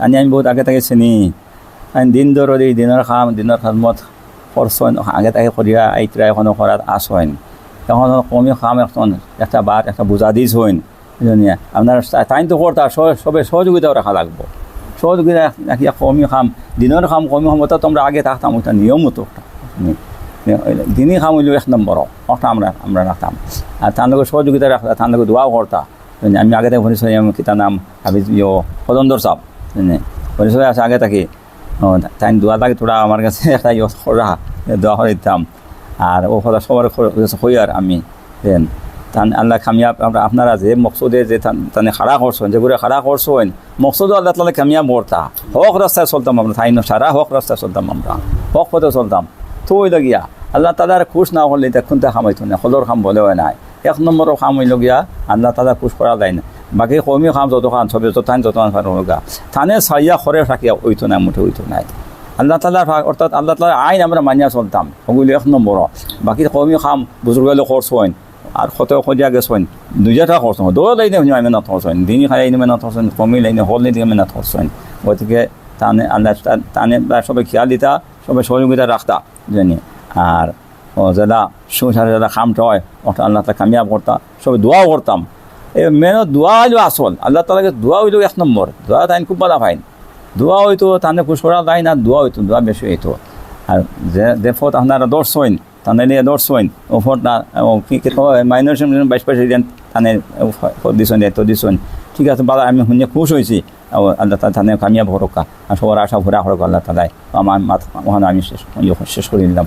তানি আমি বহুত আগে থেকে চিনি। আমি দিন দরদি দিনের খাম দিনের খামত করছেন আগে তাকে করিয়া আইতরা এখনও করার আসেন এখন কমি খাম এখন একটা বার একটা বোঝা দিস হইন বুঝলেন আপনার টাইম তো করতা স- সবে সহযোগিতাও রাখা লাগবো। সহযোগিতা নাকি কমি খাম দিনের খাম, কমি খাম ওটা তোমরা আগে থাকতাম ওটা নিয়ম নি- দিনই খাম হইলেও এক নম্বর ওটা আমরা আমরা রাখতাম আর তার লগে সহযোগিতা রাখতা তার লগে দোয়াও করতা আমি আগে থেকে পরিচয় আমি কিতার নাম হাবিজ ইয়ো সদন্দর সাহ? আগে থাকি। তাই দোয়া লাগে তোরা আমার কাছে একটা করা দোয়া করে দিতাম। আর ও কথা সবার হই আর আমি দেন তান আল্লাহ আমরা আপনারা যে মকসুদে যে তান- খাড়া করছেন যেগুলো খাড়া করছেন মকসুদও আল্লাহ তালা কামিয়াব বর্তা হক রাস্তায় চলতাম আমরা তাই সারা হক রাস্তায় চলতাম আমরা। হক পথে চলতাম। তো ওই আল্লাহ তালার খুশ না করলে দেখুন তা খামাইতো না সদর খাম বলেও নাই। এক নম্বরও খাম গিয়া আল্লাহ তালা খুশ করা যায় না বাকি কমি খাম, যত খান সবে যত টাইম যত লগা থানে সাইয়া খরে থাকিয়া ওইতো নাই, মুঠে ওইতো নাই। আল্লাহ তালার অর্থাৎ আল্লাহ তালার আইন আমরা মানিয়া চলতাম। ওগুলি এক নম্বর বাকি কমি খাম বুজুর্গ লোক করছেন আর কত খদিয়া গেছেন দুইটা হয় দৌড় লাইনে আমি মেহনত করছেন দিনই খাই লাইনে মেহনত করছেন কমি লাইনে, হল লাইনে মেহনত করছেন গতিকে তানে আল্লাহ তা- তানে সবাই খেয়াল দিতা সবাই সহযোগিতা রাখতা জানি আর যারা সংসারে যারা খামটা হয় ওটা আল্লাহ তালা কামিয়াব করতা সবাই দোয়াও করতাম মেহনত দোয়া হইল আসল আল্লাহ তালাকে দোয়া হইল এক নম্বর দোয়া তাই খুব ভালো ফাইন। দোয়া হইতো তাহলে খুশ করা যায় না দোয়া হইতো দোয়া বেশি হইতো। আর যে দেখত আপনারা দর্শন তাহলে নিয়ে দর্শন ওপর না কি মাইনর বাইশ পয়সা দেন তাহলে দিছেন এত দিছেন ঠিক আছে বাবা আমি শুনে খুশ হয়েছি আল্লাহ তালা থানে কামিয়াব হরকা আর সবার আশা ভরা হরক আল্লাহ তালাই। আমার মাথা আমি শেষ শেষ করে দিলাম